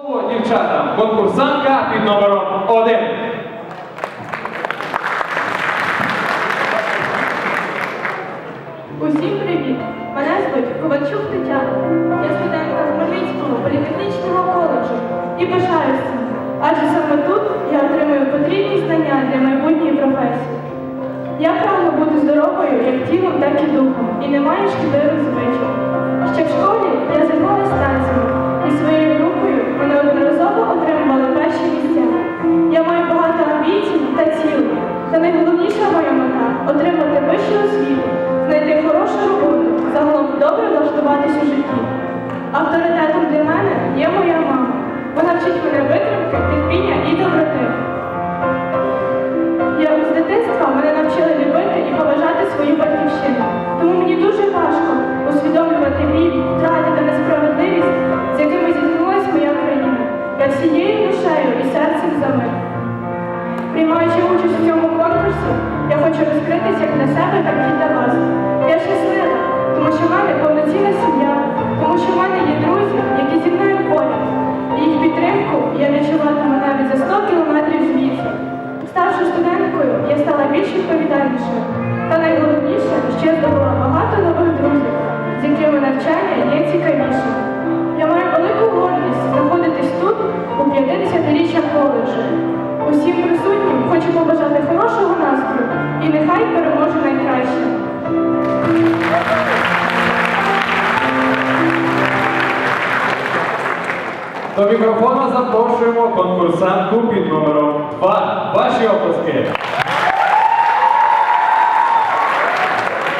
Слово дівчатам, конкурсантка під номером 1. Усім привіт! Мене звуть Ковальчук Тетяна. Я студентка Хмельницького політехнічного коледжу і пишаюся цим, адже саме тут я отримую потрібні знання для майбутньої професії. Я прагну бути здоровою як тілом, так і духом, і не Я з дитинства мене навчили любити і поважати свою батьківщину. Тому мені дуже важко усвідомлювати біль, втрати та несправедливість, з якими зіткнулася моя країна. Я всією душею і серцем за мир. Приймаючи участь у цьому конкурсі, я хочу розкритися як для себе, так і для вас. Я щаслива, тому що в мене повноцінна сім'я, тому що в мене є друзі, які зі мною До мікрофона запрошуємо конкурсантку під номером 2. Ваші оплески.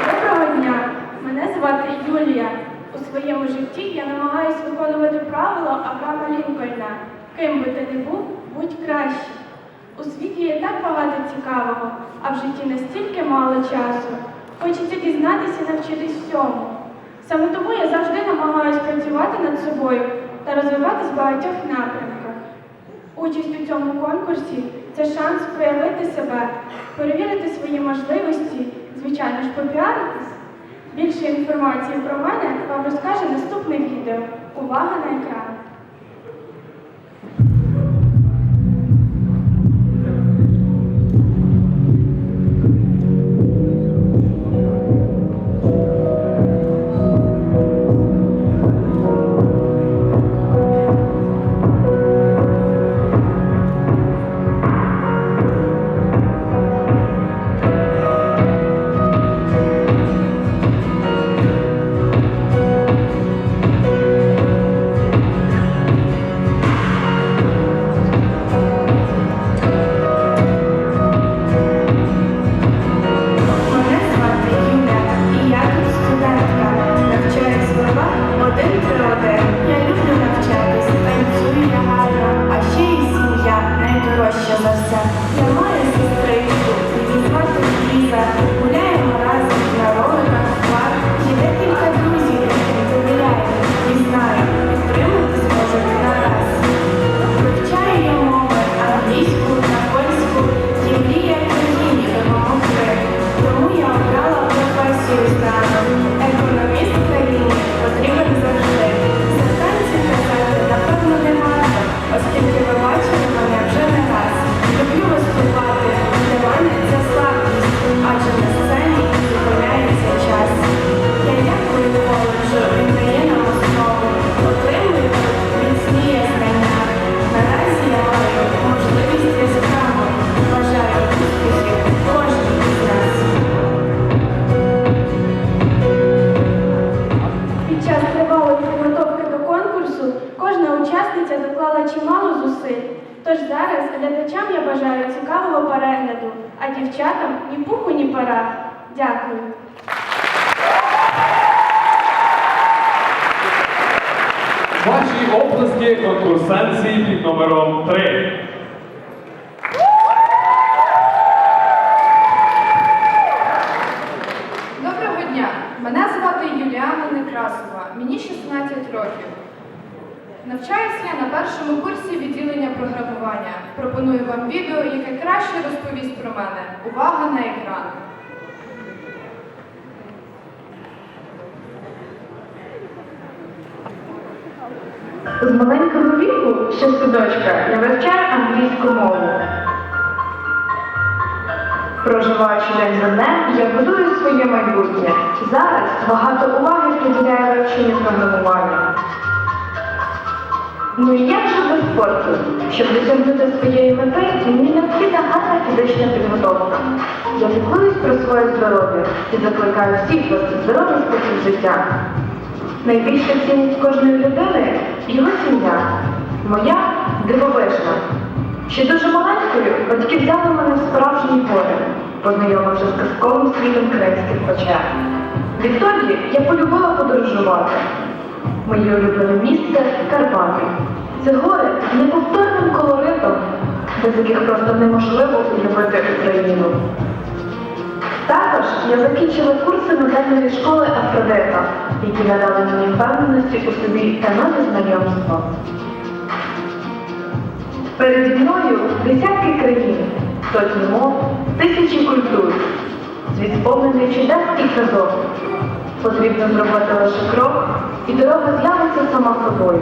Доброго дня! Мене звати Юлія. У своєму житті я намагаюся виконувати правила Авраама Лінкольна. Ким би ти не був, будь краще. У світі є так багато цікавого, а в житті настільки мало часу. Хочеться дізнатися і навчитись всьому. Саме тому я завжди намагаюся працювати над собою та розвиватись в багатьох напрямках. Участь у цьому конкурсі це шанс проявити себе, перевірити свої можливості, звичайно ж, попіаритись. Більше інформації про мене вам розкаже наступне відео. Увага на екран! А дівчатам ні пуху, ні пора. Дякую. Ваші оплески конкурсанції під номером 3. Доброго дня! Мене звати Юліана Некрасова, мені 16 років. Навчаюся я на першому курсі відділення програмування. Пропоную вам відео, яке краще розповість про мене. Увага на екран. З маленького віку українську мову. Проживаючи день за днем, я будую своє майбутнє. Зараз багато уваги приділяю вивченню програмування. Ну і як же без спорту? Щоб досягнути своєї мети, мені необхідна гарна фізична підготовка. Я піклуюсь про своє здоров'я і закликаю всіх вести здоровий спосіб життя. Найбільша цінність кожної людини його сім'я. Моя дивовижна. Ще дуже маленькою батьки взяли мене в справжній гори, познайомивши з казковим світом кримських печер. Відтоді я полюбила подорожувати. Моє улюблене місце Карпати. Це гори з неповторним колоритом, без яких просто неможливо уявити Україну. Також я закінчила курси модельної школи Афродита, які надали мені впевненості у собі та нові знайомства. Переді мною десятки країн, сотні мов, тисячі культур, світ сповнений чудес і казок. Потрібно зробити лише крок, і дорога з'явиться сама собою.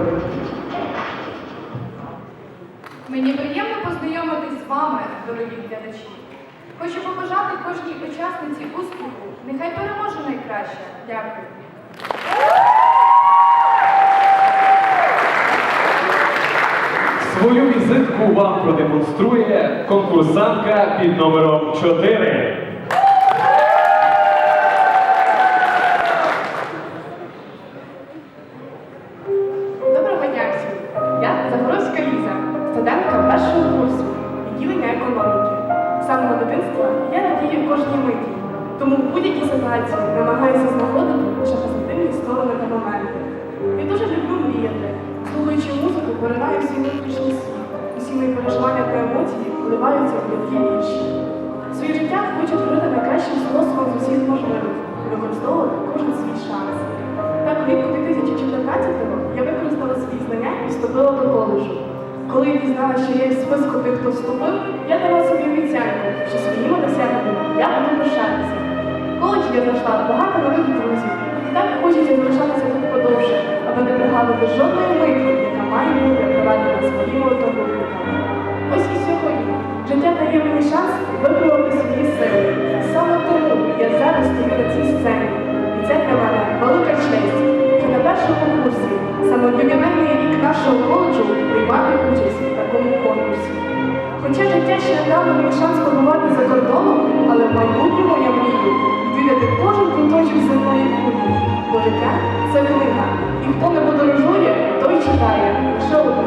Мені приємно познайомитись з вами, дорогі глядачі. Хочу побажати кожній учасниці успіху. Нехай переможе найкраще. Дякую. Свою візитку вам продемонструє конкурсантка під номером 4. Поринаю свій внутрішній світ. Усі мої переживання та емоції вливаються в легкі вірші. Своє життя хочу творити найкращим способом з усіх можливих використовувати кожен свій шанс. Так, влітку 2014-го я використала свої знання і вступила до коледжу. Коли я дізналася, що я в списку тих, хто вступив, я дала собі обіцянку, що своїми досягненнями я буду пишатися. В коледжі я знайшла багато нових друзів. Так хочеться залишатися тут подовше, аби не пригадувати жодної миті, яка має бути проведена своїми одногрупниками. Ось і сьогодні життя дає мені шанс випробувати свої сили. Саме тому я зараз стою на цій сцені. І це для мене велика честь, що на першому курсі, саме ювілейний рік нашого коледжу, приймати участь в такому конкурсі. Хоча життя ще не дало мені шанс побувати за кордоном, але в майбутньому я мрію відвідати кожен куточок земної кулі. Бо життя це книга, і хто не подорожує, той читає лише одну.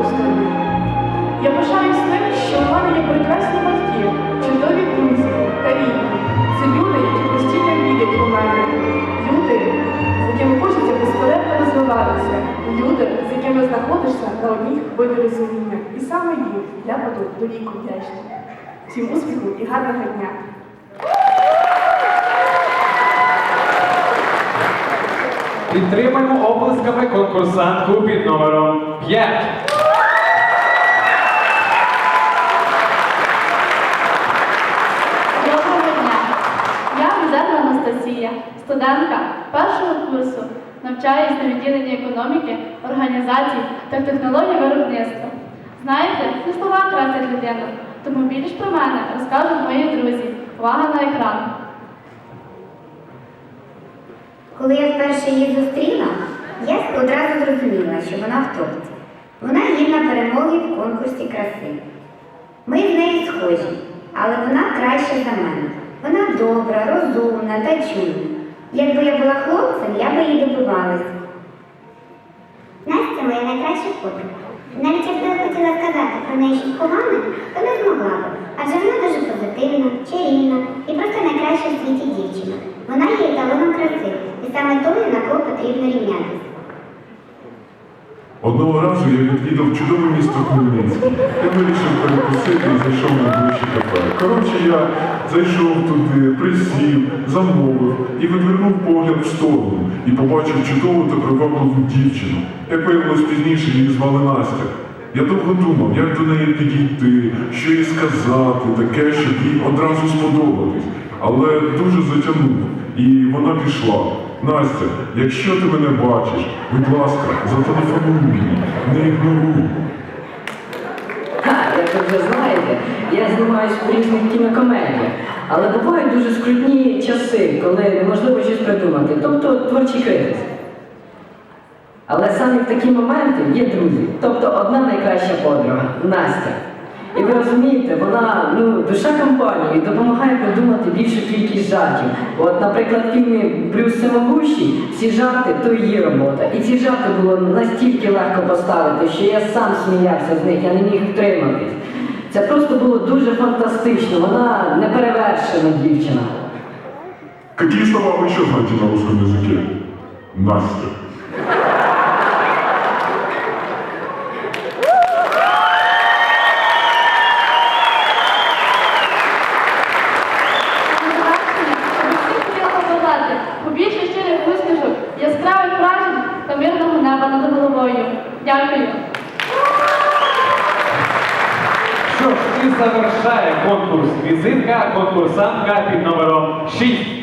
Я пишаюсь тим, що в мене є прекрасні батьки, чудові друзі та рідні. Це люди, які постійно вірять у мене. Люди, з якими хочеться безперервно розвиватися. Люди, з якими знаходишся на одній хвилі розуміння. І саме їм я буду до віку вдячна. Всім успіху і гарного дня! Підтримуємо оплесками конкурсантку під номером 5. Доброго дня! Я Музерна Анастасія, студентка першого курсу. Навчаюсь на відділенні економіки, організацій та технологій виробництва. Знаєте, не слова красять людину, тому більш про мене розкажуть мої друзі. Увага на екран. Коли я вперше її зустріла, я одразу зрозуміла, що вона в топці. Вона гідна перемоги в конкурсі краси. Ми з нею схожі, але вона краща за мене. Вона добра, розумна та чуйна. Якби я була хлопцем, я би її добивалася. Настя моя найкраща подруга. Навіть якби я хотіла сказати про неї щось погане, то не змогла б, адже вона дуже позитивна, чарівна і просто найкраща в світі дівчина. Вона є еталоном краси, і саме тою, на кого потрібно рівнятися. Одного разу я відвідав чудове місто Хмельницький. Я вирішив перекусити і зайшов на ближче кафе. Коротше, я зайшов туди, присів, замовив і відвернув погляд в сторону і побачив чудову та привабливу дівчину. Як виявилось пізніше, її звали Настя. Я довго думав, як до неї підійти, що їй сказати, таке, щоб їй одразу сподобатись. Але дуже затягнув, і вона пішла. Настя, якщо ти мене бачиш, будь ласка, зателефонуй мені, не ігноруй. Як ви вже знаєте, знаєте, я знімаюсь у різних кінокомедіях, але бувають дуже скрутні часи, коли неможливо щось придумати, тобто творчий кризис. Але саме в такі моменти є друзі, тобто одна найкраща подруга Настя. І ви розумієте, вона ну, душа компанії допомагає придумати більшу кількість жартів. От, наприклад, в фільмі Брюс Всемогущий всі жарти то її робота. І ці жарти було настільки легко поставити, що я сам сміявся з них, я не міг втриматись. Це просто було дуже фантастично, вона неперевершена дівчина. Какие слова еще знаете на русском языке? Настя. Усіх хотіла побажати побільше щирих усмішок, яскравих вражень та мирного неба над головою. Дякую. Що ж, і завершає конкурс візитка конкурсантка під номером 6.